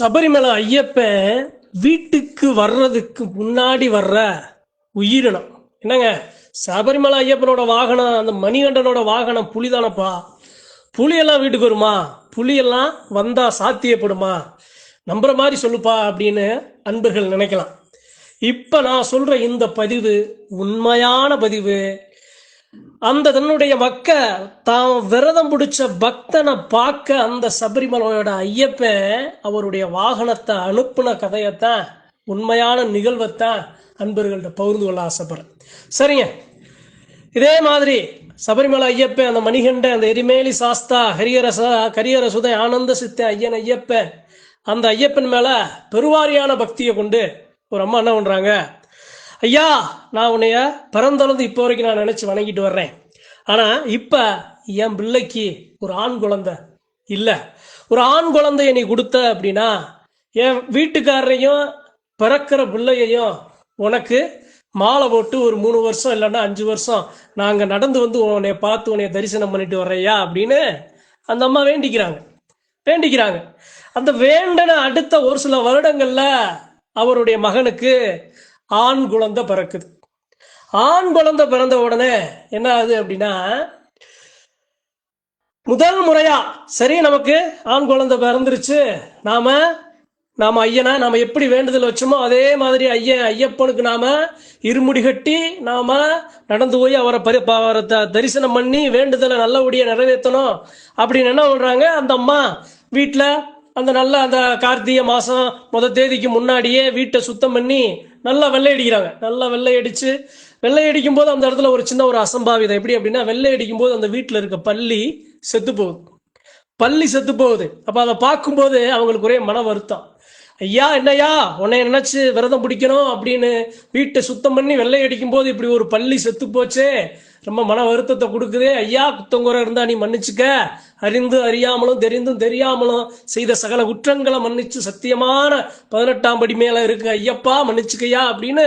சபரிமலை ஐயப்பன் வீட்டுக்கு வர்றதுக்கு முன்னாடி வர்ற உயிரினம். என்னங்க? சபரிமலை ஐயப்பனோட வாகனம் அந்த மணிகண்டனோட வாகனம் புலிதானப்பா? புலியெல்லாம் வீட்டுக்கு வருமா? புலியெல்லாம் வந்தா சாத்தியப்படுமா? நம்புற மாதிரி சொல்லுப்பா அப்படின்னு அன்பர்கள் நினைக்கலாம். இப்ப நான் சொல்ற இந்த பதிவு உண்மையான பதிவு. அந்த தன்னுடைய மக்க தான் விரதம் பிடிச்ச பக்தனை பார்க்க அந்த சபரிமலையோட ஐயப்பன் அவருடைய வாகனத்தை அனுப்புன கதையத்தான் உண்மையான நிகழ்வைத்தான் அன்பர்கள்ட்ட பகிர்ந்து கொள்ள ஆசைப்படுறேன். சரிங்க. இதே மாதிரி சபரிமலை ஐயப்பன் அந்த மணிகண்ட அந்த எரிமேலி சாஸ்தா ஹரியரச கரியரசுதை ஆனந்த சித்த ஐயன் ஐயப்பன் அந்த ஐயப்பன் மேல பெருவாரியான பக்தியை கொண்டு ஒரு அம்மா என்ன பண்றாங்க? ஐயா நான் உன்னைய பிறந்தளந்து இப்போ வரைக்கும் நான் நினச்சி வணங்கிட்டு வர்றேன். ஆனால் இப்போ என் பிள்ளைக்கு ஒரு ஆண் குழந்தை இல்லை. ஒரு ஆண் குழந்தைய நீ கொடுத்த அப்படின்னா என் வீட்டுக்காரரையும் பிறக்கிற பிள்ளையையும் உனக்கு மாலை போட்டு ஒரு மூணு வருஷம் இல்லைன்னா அஞ்சு வருஷம் நாங்கள் நடந்து வந்து உன்னை பார்த்து உன்னை தரிசனம் பண்ணிட்டு வர்றையா அப்படின்னு அந்த அம்மா வேண்டிக்கிறாங்க. வேண்டிக்கிறாங்க. அந்த வேண்டன அடுத்த ஒரு சில வருடங்களில் அவருடைய மகனுக்கு ஆண் குழந்தை பிறக்குது. ஆண் குழந்தை பிறந்த உடனே என்ன ஆகுது அப்படின்னா முதல் முறையா சரி நமக்கு ஆண் குழந்தை பிறந்துருச்சு. நாம நாம ஐயனா நாம எப்படி வேண்டுதல் வச்சோமோ அதே மாதிரி ஐயன் ஐயப்பனுக்கு நாம இருமுடி கட்டி நாம நடந்து போய் அவரை பரி அவரை த- தரிசனம் பண்ணி வேண்டுதலை நல்லபடியா நிறைவேற்றணும் அப்படின்னு என்ன பண்றாங்க? அந்த அம்மா வீட்டில் அந்த நல்ல அந்த கார்த்திகை மாசம் முத தேதிக்கு முன்னாடியே வீட்டை சுத்தம் பண்ணி நல்லா வெள்ளை அடிக்கிறாங்க. நல்லா வெள்ளை அடிச்சு வெள்ளை அடிக்கும் போது அந்த இடத்துல ஒரு சின்ன ஒரு அசம்பாவிதம். எப்படி அப்படின்னா வெள்ளை அடிக்கும் போது அந்த வீட்டில் இருக்க பள்ளி செத்து போகுது. பள்ளி செத்து போகுது. அப்போ அதை பார்க்கும்போது அவங்களுக்கு ஒரே மன வருத்தம். ஐயா என்னய்யா? உன்னை நினைச்சு விரதம் பிடிக்கணும் அப்படின்னு வீட்டை சுத்தம் பண்ணி வெள்ளை அடிக்கும் போது இப்படி ஒரு பள்ளி செத்து போச்சே. ரொம்ப மன வருத்தத்தை கொடுக்குதே. ஐயா குத்தங்குறை இருந்தா நீ மன்னிச்சுக்க. அறிந்து அறியாமலும் தெரிந்தும் தெரியாமலும் செய்த சகல குற்றங்களை மன்னிச்சு சத்தியமான பதினெட்டாம் படி மேல இருக்கு ஐயப்பா மன்னிச்சுக்கையா அப்படின்னு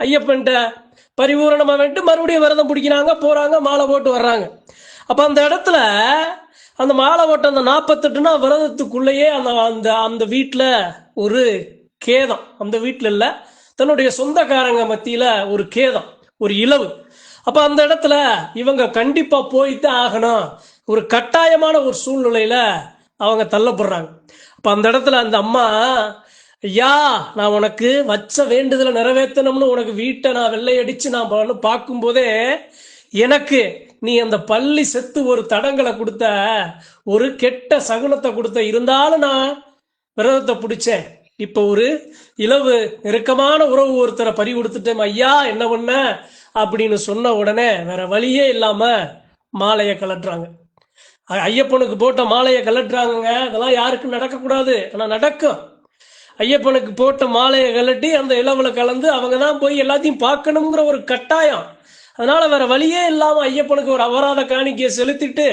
ஐயப்பன்ட்ட பரிபூரணமா வந்துட்டு மறுபடியும் விரதம் பிடிக்கிறாங்க போறாங்க மாலை போட்டு வர்றாங்க. அப்ப அந்த இடத்துல அந்த மாலை போட்ட அந்த நாற்பத்தெட்டுனா விரதத்துக்குள்ளேயே அந்த அந்த அந்த வீட்டில் ஒரு கேதம். அந்த வீட்டில் இல்லை தன்னுடைய சொந்தக்காரங்க மத்தியில் ஒரு கேதம் ஒரு இலவு அப்போ அந்த இடத்துல இவங்க கண்டிப்பாக போய்த்தான் ஆகணும். ஒரு கட்டாயமான ஒரு சூழ்நிலையில் அவங்க தள்ளப்படுறாங்க. அப்போ அந்த இடத்துல அந்த அம்மா ஐயா நான் உனக்கு வச்ச வேண்டுதலை நிறைவேற்றணும்னு உனக்கு வீட்டை நான் வெள்ளையடிச்சு நான் பார்க்கும்போதே எனக்கு நீ அந்த பள்ளி செத்து ஒரு தடங்களை கொடுத்த ஒரு கெட்ட சகுனத்தை கொடுத்த இருந்தாலும் நான் விரதத்தை பிடிச்சேன். இப்ப ஒரு இலவு நெருக்கமான உறவு ஒருத்தரை பறி கொடுத்துட்டேன் ஐயா என்ன பண்ண? அப்படின்னு சொன்ன உடனே வேற வழியே இல்லாம மாலையை கலட்டுறாங்க ஐயப்பனுக்கு போட்ட மாலையை கலட்டுறாங்கங்க அதெல்லாம் யாருக்கும் நடக்கக்கூடாது. ஆனா நடக்கும். ஐயப்பனுக்கு போட்ட மாலையை கலட்டி அந்த இளவுல கலந்து அவங்க தான் போய் எல்லாத்தையும் பார்க்கணுங்கிற ஒரு கட்டாயம். அதனால வேற வழியே இல்லாம ஐயப்பனுக்கு ஒரு அபராத காணிக்கையை செலுத்திட்டு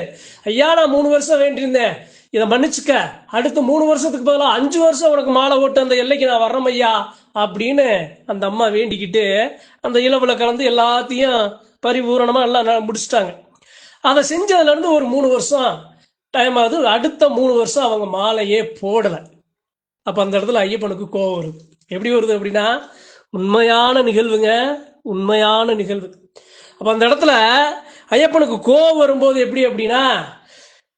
ஐயா நான் மூணு வருஷம் வேண்டியிருந்தேன். இதை மன்னிச்சுக்க. அடுத்து மூணு வருஷத்துக்கு பதிலாக அஞ்சு வருஷம் உனக்கு மாலை ஓட்டு அந்த எல்லைக்கு நான் வர்றேன் ஐயா அப்படின்னு அந்த அம்மா வேண்டிக்கிட்டு அந்த இளவில் கலந்து எல்லாத்தையும் பரிபூரணமாக எல்லாம் முடிச்சிட்டாங்க. அதை செஞ்சதுலேருந்து ஒரு மூணு வருஷம் டைம் ஆகுது. அடுத்த மூணு வருஷம் அவங்க மாலையே போடலை. அப்போ அந்த இடத்துல ஐயப்பனுக்கு கோவம் வருது. எப்படி வருது அப்படின்னா உண்மையான நிகழ்வுங்க உண்மையான நிகழ்வு. அப்போ அந்த இடத்துல ஐயப்பனுக்கு கோவம் வரும்போது எப்படி அப்படின்னா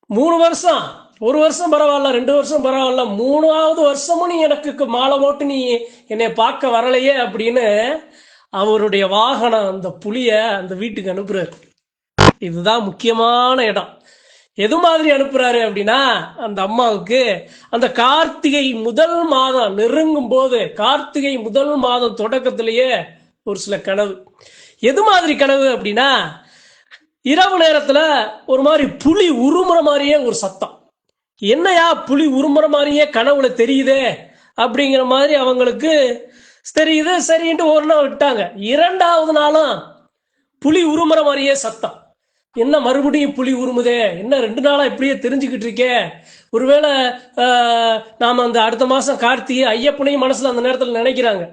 மூணு வருஷம் ஒரு வருஷம் பரவாயில்ல ரெண்டு வருஷம் பரவாயில்ல மூணாவது வருஷமும் நீ எனக்கு மாலை போட்டு நீ என்னை பார்க்க வரலையே அப்படின்னு அவருடைய வாகனம் அந்த புளிய அந்த வீட்டுக்கு அனுப்புறாரு. இதுதான் முக்கியமான இடம். எது மாதிரி அனுப்புறாரு அப்படின்னா அந்த அம்மாவுக்கு அந்த கார்த்திகை முதல் மாதம் நெருங்கும் போது கார்த்திகை முதல் மாதம் தொடக்கத்திலேயே ஒரு சில கனவு. எது மாதிரி கனவு அப்படின்னா இரவு நேரத்துல ஒரு மாதிரி புலி உருமுற மாதிரியே ஒரு சத்தம். என்னையா புலி உருமுற மாதிரியே கனவுல தெரியுதே அப்படிங்கிற மாதிரி அவங்களுக்கு தெரியுது சரின்ட்டு ஒரு நாள் விட்டாங்க. இரண்டாவது நாளும் புலி உருமுற மாதிரியே சத்தம். என்ன மறுபடியும் புலி உருமுதே? என்ன ரெண்டு நாளா இப்படியே தெரிஞ்சுக்கிட்டு இருக்கே? ஒருவேளை நாம் நாம அந்த அடுத்த மாசம் கார்த்திகை ஐயப்பனையும் மனசுல அந்த நேரத்தில் நினைக்கிறாங்க.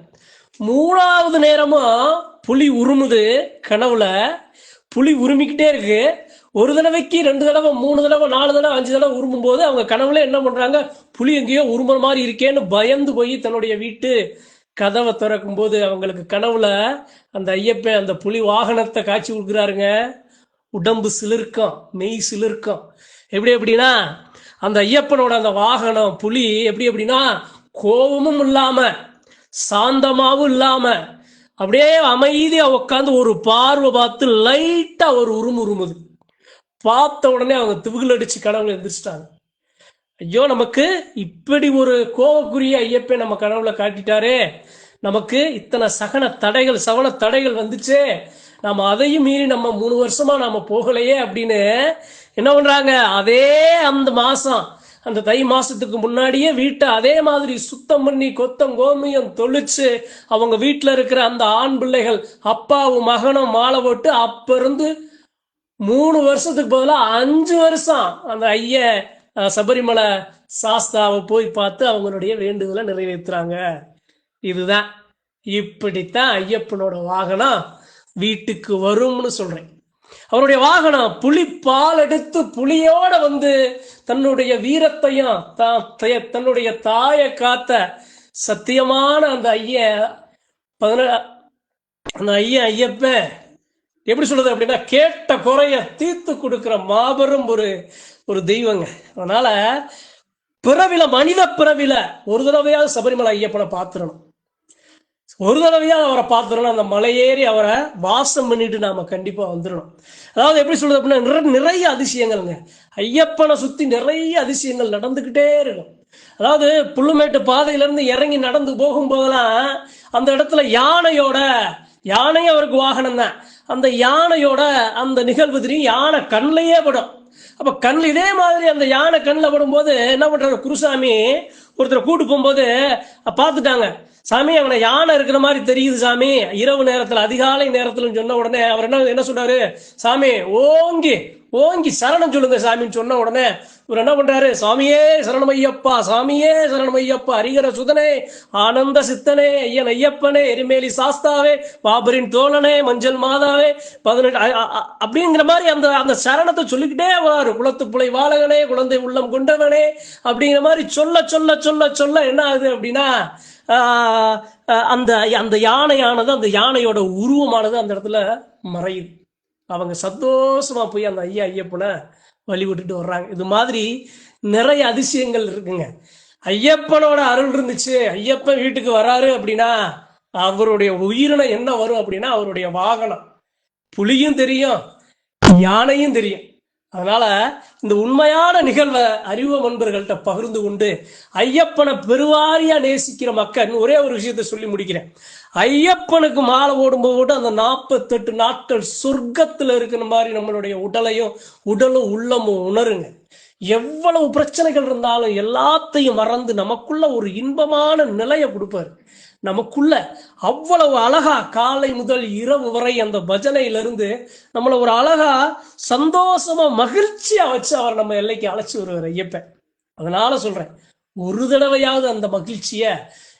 மூணாவது நேரமும் புலி உருமுது கனவுல புலி உருமிக்கிட்டே இருக்கு. ஒரு தடவைக்கு ரெண்டு தடவை மூணு தடவை நாலு தடவை அஞ்சு தடவை உருமும் போது அவங்க கனவுல என்ன பண்றாங்க? புலி எங்கேயோ உருமுற மாதிரி இருக்கேன்னு பயந்து போய் தன்னுடைய வீட்டு கதவை திறக்கும் போது அவங்களுக்கு கனவுல அந்த ஐயப்பன் அந்த புலி வாகனத்தை காட்சி கொடுக்குறாருங்க. உடம்பு சிலிர்க்கம் மெய் சிலிர்க்கம். எப்படி எப்படின்னா அந்த ஐயப்பனோட அந்த வாகனம் புலி எப்படி எப்படின்னா கோபமும் இல்லாம சாந்தமாவும் இல்லாம அப்படியே அமைதியா உட்காந்து ஒரு பார்வை பார்த்து லைட்டா ஒரு உருமு உருமுது பார்த்த உடனே அவங்க திவுகள் அடிச்சு கனவுல எந்திரிச்சிட்டாங்க. ஐயோ நமக்கு இப்படி ஒரு கோவக்குரிய ஐயப்பை நம்ம கனவுல காட்டிட்டாரே. நமக்கு இத்தனை சகன தடைகள் சவன தடைகள் வந்துச்சே. நாம அதையும் மீறி நம்ம மூணு வருஷமா நாம போகலையே அப்படின்னு என்ன பண்றாங்க? அதே அந்த மாசம் அந்த தை மாசத்துக்கு முன்னாடியே வீட்டை அதே மாதிரி சுத்தம் பண்ணி கொத்தம் கோமியம் தொளிச்சு அவங்க வீட்டுல இருக்கிற அந்த ஆண் பிள்ளைகள் அப்பாவும் மகனும் மாலை போட்டு அப்ப இருந்து மூணு வருஷத்துக்கு பதிலாக அஞ்சு வருஷம் அந்த ஐய சபரிமலை சாஸ்தாவை போய் பார்த்து அவங்களுடைய வேண்டுதலை நிறைவேற்றுறாங்க இதுதான். இப்படித்தான் ஐயப்பனோட வாகனம் வீட்டுக்கு வரும்னு சொல்றேன். அவருடைய வாகனம் புலி பால் எடுத்து புலியோட வந்து தன்னுடைய வீரத்தையும் தன்னுடைய தாயை காத்த சத்தியமான அந்த ஐய பதின அந்த ஐயன் ஐயப்ப எப்படி சொல்றது அப்படின்னா கேட்ட குறைய தீர்த்து கொடுக்கிற மாபெரும் ஒரு ஒரு தெய்வங்க. அதனால பிறவில மனித பிறவில ஒரு தடவையாவது சபரிமலை ஐயப்பனை பார்த்துடணும். ஒரு தடவையாவது அவரை பார்த்துடணும். அந்த மலையேறி அவரை வாசம் பண்ணிட்டு நாம கண்டிப்பா வந்துடணும். அதாவது எப்படி சொல்றது அப்படின்னா நிற- நிறைய அதிசயங்கள்ங்க. ஐயப்பனை சுத்தி நிறைய அதிசயங்கள் நடந்துகிட்டே இருக்கும். அதாவது புல்லுமேட்டு பாதையில இருந்து இறங்கி நடந்து போகும்போதெல்லாம் அந்த இடத்துல யானையோட யானை அவருக்கு வாகனம் தான். அந்த யானையோட அந்த நிகழ்வு தெரியும் யானை கண்ணிலேயே படும். அப்ப கண்ணில் இதே மாதிரி அந்த யானை கண்ணில் படும்போது என்ன பண்றாரு? குருசாமி ஒருத்தர் கூட்டு போகும்போது பார்த்துட்டாங்க. சாமி அவனை யானை இருக்கிற மாதிரி தெரியுது சாமி. இரவு நேரத்தில் அதிகாலை நேரத்தில் சொன்ன உடனே அவர் என்ன என்ன சொன்னாரு சாமி ஓங்கி ஓங்கி சரணம் சொல்லுங்க சாமின்னு சொன்ன உடனே இவர் என்ன பண்றாரு? சாமியே சரணம் ஐயப்பா சாமியே சரணம் ஐயப்பா ஹரிகர சுதனே ஆனந்த சித்தனே ஐயன் ஐயப்பனே எரிமேலி சாஸ்தாவே பாபரின் தோழனே மஞ்சள் மாதாவே பதினெட்டு அப்படிங்கிற மாதிரி அந்த அந்த சரணத்தை சொல்லிக்கிட்டே வராரு. குளத்து புலை வாழகனே குழந்தை உள்ளம் கொண்டவனே அப்படிங்கிற மாதிரி சொல்ல சொல்ல சொல்ல சொல்ல என்ன ஆகுது அப்படின்னா அந்த அந்த யானையானது அந்த யானையோட உருவமானது அந்த இடத்துல மறையுது. அவங்க சந்தோஷமா போய் அந்த ஐயா ஐயப்பனை வழிபட்டுட்டு வர்றாங்க. இது மாதிரி நிறைய அதிசயங்கள் இருக்குங்க. ஐயப்பனோட அருள் இருந்துச்சு. ஐயப்பன் வீட்டுக்கு வராரு அப்படின்னா அவருடைய உயிரினம் என்ன வரும் அப்படின்னா அவருடைய வாகனம். புலியும் தெரியும் யானையும் தெரியும். அதனால இந்த உண்மையான நிகழ்வை அறிவு நண்பர்கள்ட்ட பகிர்ந்து கொண்டு ஐயப்பனை பெருவாரியா நேசிக்கிற மக்கள் ஒரே ஒரு விஷயத்தை சொல்லி முடிக்கிறேன். ஐயப்பனுக்கு மாலை ஓடும்போது அந்த நாற்பத்தெட்டு நாட்கள் சொர்க்கத்துல இருக்கிற மாதிரி நம்மளுடைய உடலையும் உடலும் உள்ளமும் உணருங்க. எவ்வளவு பிரச்சனைகள் இருந்தாலும் எல்லாத்தையும் மறந்து நமக்குள்ள ஒரு இன்பமான நிலையை கொடுப்பாரு. நமக்குள்ள அவ்வளவு அழகா காலை முதல் இரவு வரை அந்த பஜனையிலிருந்து நம்மளை ஒரு அழகா சந்தோஷமா மகிழ்ச்சியா வச்சு அவர் நம்ம எல்லைக்கு அழைச்சி வருவார் ஐயப்பன் அதனால சொல்றேன் ஒரு தடவையாவது அந்த மகிழ்ச்சிய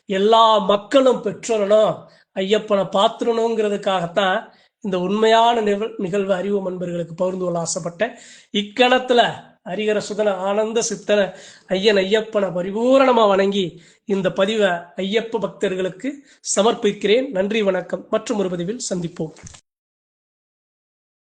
எல்லா மக்களும் பெற்றணும் ஐயப்பனை பார்த்துடணுங்கிறதுக்காகத்தான் இந்த உண்மையான நிகழ்வு அறிவு நண்பர்களுக்கு பகிர்ந்து கொள்ள ஆசைப்பட்டேன். இக்கணத்துல ஹரிகர சுதன ஆனந்த சித்தன ஐயன் ஐயப்பனை பரிபூரணமா வணங்கி இந்த பதிவை ஐயப்ப பக்தர்களுக்கு சமர்ப்பிக்கிறேன். நன்றி வணக்கம். மற்றும் ஒரு பதிவில் சந்திப்போம்.